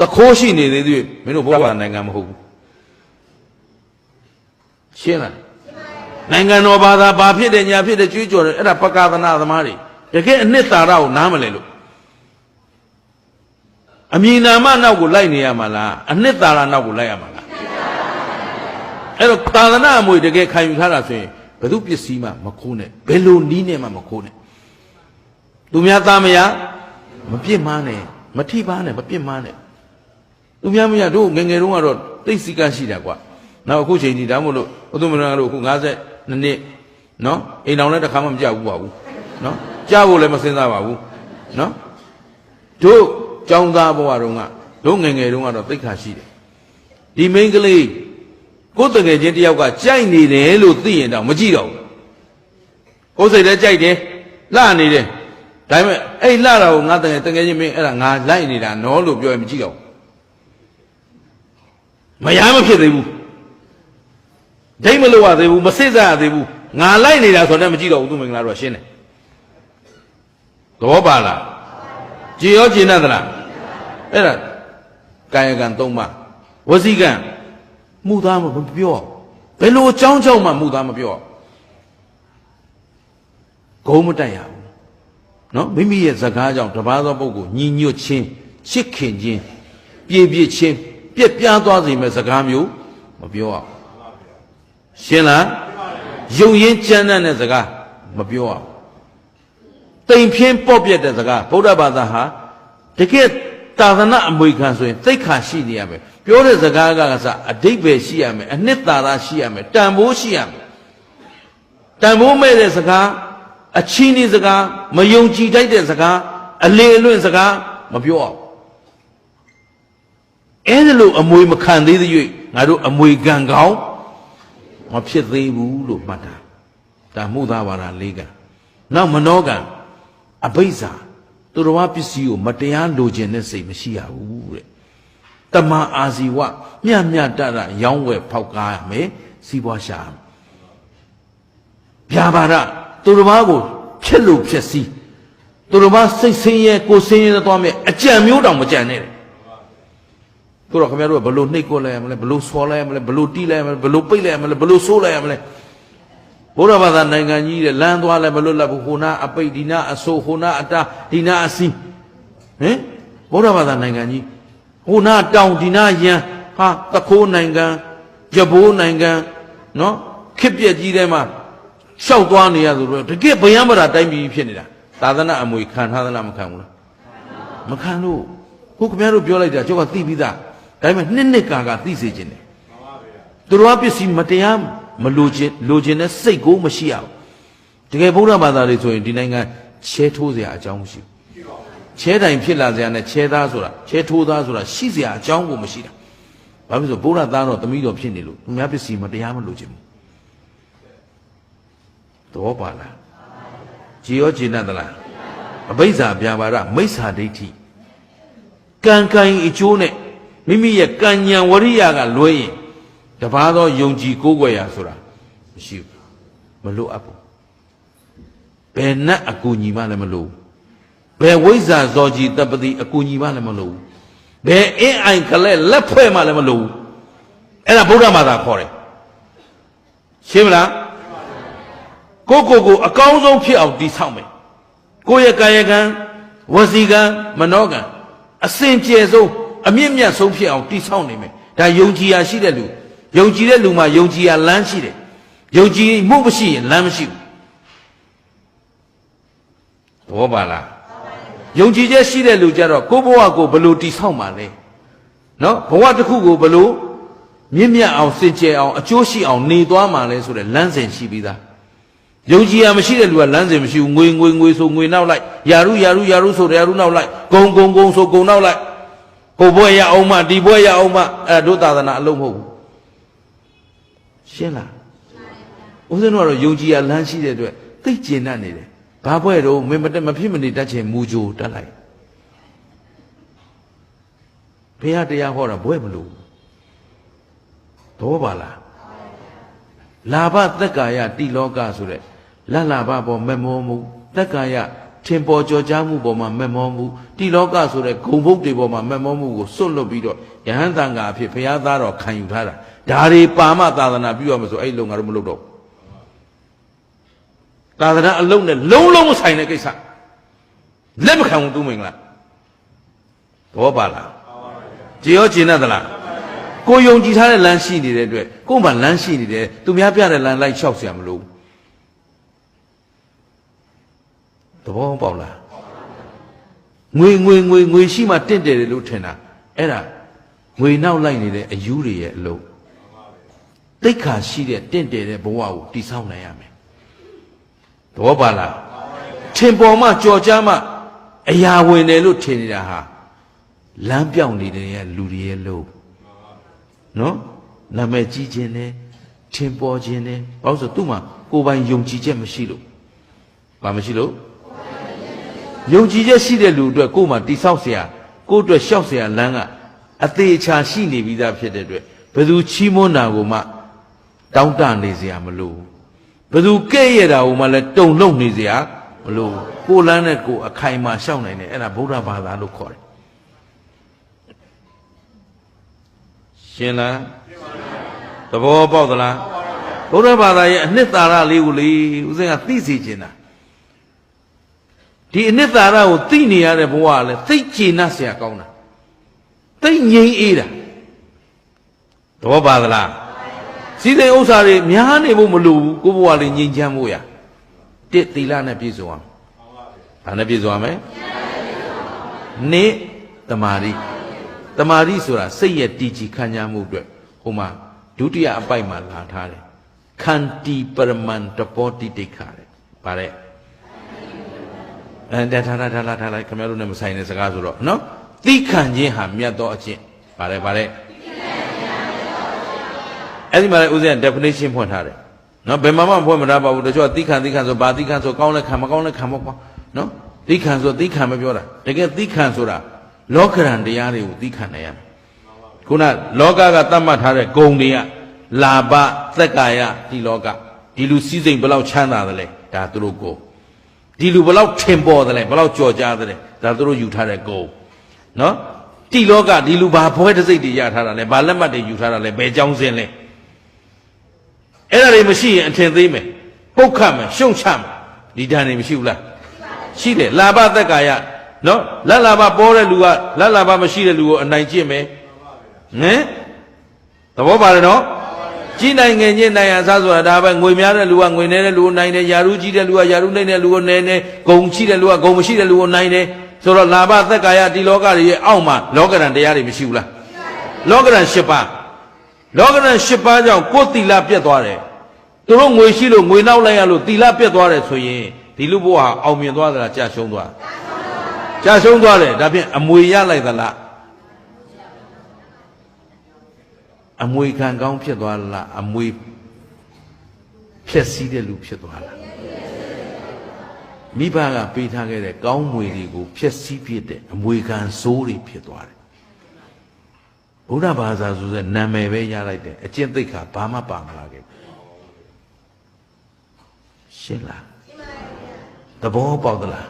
တခိုးရှိနေသေးသေးမင်းတို့ဘုရားနိုင်ငံမဟုတ်ဘူးရှင်းလားနိုင်ငံတော်ဘာသာဘာဖြစ်တယ်ညာဖြစ်တယ်ကြွေးကြော်တယ်အဲ့ဒါပကာသနာသမားတွေတကယ်အနှစ်သာရကိုနားမလဲလို့အမည်နာမနောက်ကိုလိုက်နေရမှာလားအနှစ်သာရနောက်ကိုလိုက်ရမှာလားအဲ့တော့သာသနာအမွေတကယ်ခံယူထားတာဆိုရင်ဘယ်သူပစ္စည်းမှမခိုးနဲ့ဘယ်လိုနီးနဲ့မှမခိုးနဲ့သူများသားမယားမပြစ်မှားနဲ့မထိပါနဲ့မပြစ်မှားနဲ့ သူများမယားတို့ငယ်ငယ်တုန်းကတော့တိတ်စီကရှိတာကွာနောက်အခုချိန်ကြီးဒါမှမဟုတ်လို့ဘုသူမရတို့အခု52နှစ်နော်အိမ်တော်လည်းတစ်ခါမှမကြောက်ဘူးပါဘူးနော်ကြောက်ဖို့လည်းမစင်စားပါဘူးနော်တို့ចောင်းသားဘဝတုန်းကတို့ငယ်ငယ်တုန်းကတော့တိတ်ခါရှိတယ်ဒီမိန်းကလေးကိုယ်တကယ်ချင်းတယောက်ကကြိုက်နေတယ်လို့သိရင်တော့မကြည့်တော့ဘူးကိုယ်စိတ်လည်းကြိုက်တယ်လှနေတယ်ဒါပေမဲ့အဲ့လှတာကိုငါတကယ်တကယ်ချင်းမင်းအဲ့ဒါငါလိုက်နေတာနော်လို့ပြောရင်မကြည့်တော့ဘူး မရမဖြစ်သေးဘူးဒိတ်မလို့ရသေးဘူးမစစ်စားရသေးဘူးငါလိုက်နေတာဆိုတော့မကြည့်တော့ဘူးသူမင်္ဂလာတော့ရှင်းတယ်သဘောပါလားကြည်ရောကျင်တတ်သလားအဲ့ဒါကာယကံ၃ပါးဝစီကံမှုသားမပြောဘယ်လိုအကြောင်းကြောင့်မှမှုသားမပြောဂုံးမတက်ရဘူးနော်မိမိရဲ့ဇကားကြောင့်တပါးသောပုဂ္ဂိုလ်ညီညွတ်ခြင်းချစ်ခင်ခြင်းပြေပြည့်ခြင်း ပြက်ပြားသွားစေမဲ့ဇကားမျိုးမပြောအောင်ရှင်းလားယုံရင်ကြမ်းတဲ့စကားမပြောအောင်တိမ်ဖြင်းပေါ့ပြက်တဲ့စကားဗုဒ္ဓဘာသာဟာတကယ်သာသနာအမွေခံဆိုရင်သိက္ခာရှိနေရမယ်ပြောတဲ့စကားကကစအတိတ်ပဲရှိရမယ်အနှစ်သာရရှိရမယ်တန်ဖိုးရှိရမယ်တန်ဖိုးမဲ့တဲ့စကားအချီးနှီးစကားမယုံကြည်တိုက်တဲ့စကားအလေအလွင့်စကားမပြောအောင် အဲ့ဒါလို့အမွေမခံသေးသေး၍ငါတို့အမွေကံကောင်းမဖြစ်သေးဘူးလို့မှတ်တာဒါမှုသားပါတာ၄ကံနောက်မနောကံအဘိဇ္ဇာသူတော်ဘာပစ္စည်းကိုမတရားလိုချင်တဲ့စိတ်မရှိရဘူးတဲ့တမန်အာဇီဝမြတ်မြတ်တတရောင်းဝယ်ဖောက်ကားရမယ်စီးပွားရှာရမယ်ဗျာပါဒသူတော်ဘာကိုဖြစ်လို့ဖြစ်စီသူတော်ဘာစိတ်ဆင်းရဲကိုယ်ဆင်းရဲသွားမယ်အကြံမျိုးတောင်မကြံနဲ့ တဲ့တို့တော့ခင်ဗျားတို့ကဘလို့နှိတ်ကိုလဲရမလဲဘလို့ဆော်လဲရမလဲဘလို့တီးလဲရမလဲဘလို့ပိတ်လဲရမလဲဘလို့ဆိုးလဲရမလဲဘုရားဘာသာနိုင်ငံကြီးတဲ့လမ်းသွားလဲဘလို့လက်ဘူးဟိုနာအပိတ်ဒီနာအဆိုးဟိုနာအတာဒီနာအစီဟင်ဘုရားဘာသာနိုင်ငံကြီးဟိုနာတောင်ဒီနာရန်ဟာတခိုးနိုင်ငံရဘိုးနိုင်ငံနော်ခစ်ပြက်ကြီးထဲမှာရှောက်သွားနေရဆိုတော့တကယ်ဗယံပရာတိုင်းပြည်ဖြစ်နေတာသာသနာအမွေခံထားသလားမခံဘူးလားမခံလို့ခုခင်ဗျားတို့ပြောလိုက်တာကျောက်ကသိပြီးသား ဒါပေမဲ့နှစ်နှစ်ကာကသိစေခြင်းတယ်သူတော်ပစ္စည်းမတရားမလိုချင်လိုချင်တဲ့စိတ်ကိုမရှိရဘူးတကယ်ဗုဒ္ဓဘာသာတွေဆိုရင်ဒီနိုင်ငံချဲထိုးစရာအကြောင်းမရှိဘူးချဲတိုင်ဖြစ်လာစရာနဲ့ချဲသားဆိုတာချဲထိုးသားဆိုတာရှိစရာအကြောင်းကိုမရှိတာဘာဖြစ်လို့ဗုဒ္ဓသားတော်သမီးတော်ဖြစ်နေလို့သူများပစ္စည်းမတရားမလိုချင်ဘူးသဘောပါလားကြည်ရောကြည်နတ်သလားအဘိဇ္ဇာဗျာပါဒမိစ္ဆာဒိဋ္ဌိကံကံအကျိုးနဲ့ မိမိရဲ့ကံဉဏ်ဝရိယကလွဲရင်တပါးသောယုံကြည်ကိုးကွယ်ရာဆိုတာမရှိဘူးမလိုအပ်ဘူးဘယ်နဲ့အကူညီမှလည်းမလိုဘူးဘယ်ဝိဇ္ဇာဇောကြည်တပတိအကူညီမှလည်းမလိုဘူးဘယ်အင်းအိုင်ကလေးလက်ဖွဲ့မှလည်းမလိုဘူးအဲ့ဒါဗုဒ္ဓဘာသာခေါ်တယ်ရှင်းမလားကိုကိုကိုအကောင်းဆုံးဖြစ်အောင်တည်ဆောက်မယ်ကိုယ့်ရဲ့ကာယကံဝစီကံမနောကံအစင်ကြယ်ဆုံး အမြင့်မြတ်ဆုံးဖြစ်အောင်တည်ဆောက်နေမယ်ဒါယုံကြည်ရာရှိတဲ့လူယုံကြည်တဲ့လူမှာယုံကြည်ရာလမ်းရှိတယ်ယုံကြည်မှုမရှိရင်လမ်းမရှိဘူးသဘောပါလားယုံကြည်ချက်ရှိတဲ့လူကြတော့ကိုယ့်ဘဝကိုဘယ်လိုတည်ဆောက်မှာလဲနော်ဘဝတစ်ခုကိုဘယ်လိုမြင့်မြတ်အောင်စင်ကြယ်အောင်အကျိုးရှိအောင်နေသွားမှာလဲဆိုတဲ့လမ်းစဉ်ရှိပြီးသားယုံကြည်ရမရှိတဲ့လူကလမ်းစဉ်မရှိဘူးငွေငွေငွေဆိုငွေနောက်လိုက်ယာရုယာရုယာရုဆိုယာရုနောက်လိုက်ဂုံဂုံဂုံဆိုဂုံနောက်လိုက် ဟိုဘွဲရအောင်မဒီဘွဲရအောင်မအဲ့ဒါတို့သာသနာအလုံးမဟုတ်ဘူးရှင်းလားဦးဇင်းတို့ကတော့ယုံကြည်ရလမ်းရှိတဲ့အတွက်သိကျင်တတ်နေတယ်ဘာဘွဲတော့မင်းမတက်မဖြစ်မနေတတ်ချင်မူကြိုတက်လိုက်ဘုရားတရားဟောတာဘွဲမလို့တော့ပါလားလာဘသက်ကာယတိလောကဆိုတဲ့လတ်လာဘပေါ်မမောမှုသက်ကာယ ထ င်ပေါ်ကြော်ကြားမှုပေါ်မှာမက်မောမှုတိလောကဆိုတဲ့ဂုံဘုတ်တွေပေါ်မှာမက်မောမှုကိုစွန့်လွတ်ပြီးတော့ယဟန်တန်ဃာအဖြစ်ဘုရားသားတော်ခံယူထားတာဒါတွေပါမသာသနာပြုရမယ်ဆိုအဲ့ဒီလုံငါတို့မလုပ်တော့ဘူးသာသနာအလုံးနဲ့လုံးလုံးမဆိုင်တဲ့ကိစ္စလက်မခံဘူးသူမင်္ဂလာဘောပါလားကြည်ရောကျင်တတ်သလားကိုယုံကြည်ထားတဲ့လမ်းရှိနေတဲ့အတွက်ကို့မှာလမ်းရှိနေတယ်သူများပြတဲ့လမ်းလိုက်လျှောက်เสียမလို့ ဘောပေါက်လားငွေငွေငွေငွေရှိမှတင့်တယ်လို့ထင်တာအဲ့ဒါငွေနောက်လိုက်နေတဲ့အယူတွေရဲ့အလုံးတိတ်ခါရှိတဲ့တင့်တယ်တဲ့ဘဝကိုတည်ဆောက်နိုင်ရမယ်သဘောပါလားထင်ပေါ်မှကြော်ကြားမှအရာဝင်တယ်လို့ထင်နေတာဟာလမ်းပြောင်းနေတဲ့လူတွေရဲ့လို့နော်နာမည်ကြီးခြင်းနဲ့ထင်ပေါ်ခြင်းနဲ့ဘာလို့ဆိုသူ့မှာကိုယ်ပိုင်ယုံကြည်ချက်မရှိလို့ဘာမရှိလို့ ယုံကြည်ချက်ရှိတဲ့လူအတွက်ကိုယ်မှာတိဆောက်เสียကိုယ့်အတွက်ရှောက်เสียလမ်းကအသေးချာရှိနေပြီးသားဖြစ်တဲ့အတွက်ဘယ်သူချီးမွမ်းတာကိုမှတောင်းတနေเสียမလို့ဘယ်သူကဲ့ရဲ့တာကိုမှလည်းတုံ့လုံနေเสียမလို့ကိုယ်လမ်းနဲ့ကိုယ်အခိုင်အမာရှောက်နိုင်တယ်အဲ့ဒါဗုဒ္ဓဘာသာလို့ခေါ်တယ်ရှင်းလားသဘောပေါက်သလားဗုဒ္ဓဘာသာရဲ့အနှစ်သာရလေးကိုလေဦးဇင်းကသိစေချင်တာ ဒီအနှစ်သာရကိုသိနေရတဲ့ဘဝကလည်းသိကျင်나ဆရာကောင်းတာသိငြိမ်အေးတာသဘောပါသလားစီတဲ့ဥစ္စာတွေများနေဖို့မလိုဘူးကိုယ့်ဘဝလေးငြိမ်ချမ်းဖို့ရတစ်သီလနဲ့ပြည့်စုံအောင်ဘာနဲ့ပြည့်စုံရမလဲနိတမာရီတမာရီဆိုတာစိတ်ရဲ့တည်ကြည်ခံကြမှုအတွက်ဟိုမှာဒုတိယအပိုက်မှာလာထားတယ်ခန္တီပရမန်တပောတိတိခါတဲ့ဗါတဲ့ အဲဒါထားထားထားထားထားလိုက်ခင်ဗျားတို့နဲ့မဆိုင်တဲ့စကားဆိုတော့နော်သိခံခြင်းဟာမြတ်သောအကျင့်ဗါတဲ့ဗါတဲ့အဲ့ဒီမှာလည်းဦးဇင်းက definition ဖွင့်ထားတယ်နော်ဘယ်မှာမှဖွင့်မထားပါဘူးတချို့ကသိခံသိခံဆိုဘာသိခံဆိုကောင်းလဲခံမကောင်းလဲခံပေါ့ကွာနော်သိခံဆိုသိခံမပြောတာတကယ်သိခံဆိုတာလောကရန်တရားတွေကိုသိခံနိုင်ရမယ်ခုနလောကကသတ်မှတ်ထားတဲ့ဂုံတွေကလာဘသက်ကာယဒီလောကဒီလူစည်းစိမ်ဘယ်လောက်ချမ်းသာသလဲဒါသူတို့ကို ဒီလူဘယ်လောက်ထင်ပေါ်သလဲဘယ်လောက်ကြော်ကြားသလဲဒါသူတို့ယူထားတဲ့ဂုံနော်ဒီလောကဒီလူဘာဘွဲတစိတ်တွေရထားတာလဲဘာလက်မှတ်တွေယူထားတာလဲဘယ်ကြောင်းစင်းလဲအဲ့ဒါတွေမရှိရင်အထင်သေးမယ်ပုတ်ခတ်မယ်ရှုံချမယ်ဒီဓာတ်တွေမရှိဘူးလားရှိတယ်လာဘသက်ကာယနော်လက်လာဘပေါ်တဲ့လူကလက်လာဘမရှိတဲ့လူကိုအနိုင်ကျင့်မယ်ဟင်သဘောပါတယ်နော် ကြီးနိုင်ငံချင်းနိုင်ရစားဆိုတာဒါပဲငွေများတဲ့လူကငွေနေတဲ့လူကိုနိုင်တယ်ယာရုကြီးတဲ့လူကယာရုနိုင်တဲ့လူကိုနိုင်တယ်ဂုံရှိတဲ့လူကဂုံမရှိတဲ့လူကိုနိုင်တယ်ဆိုတော့လာဘသက်ကာယဒီလောကတွေရဲ့အောက်မှာလောကရန်တရားတွေမရှိဘူးလားလောကရန်၈ပါးလောကရန်၈ပါးကြောင့်ကိုယ်တီလာပြတ်သွားတယ်သူတို့ငွေရှိလို့ငွေနောက်လိုက်ရလို့တီလာပြတ်သွားတယ်ဆိုရင်ဒီလူဘဝဟာအောင်မြင်သွားသလားကြာရှုံးသွားကြာရှုံးသွားတယ်ဒါဖြင့်အမွေရလိုက်သလား အမွေခံကောင်းဖြစ်သွားလားအမွေဖြက်စီးတဲ့လူဖြစ်သွားလားမိဘကပေးထားခဲ့တဲ့ကောင်းမွေတွေကိုဖြက်စီးဖြစ်တဲ့အမွေခံစိုးတွေဖြစ်သွားတယ်ဘုရားဘာသာဆိုတဲ့နာမည်ပဲရလိုက်တယ်အကျင့်သိက္ခာဘာမှပါမလာခဲ့ဘူးရှင်းလားသဘောပေါက်သလား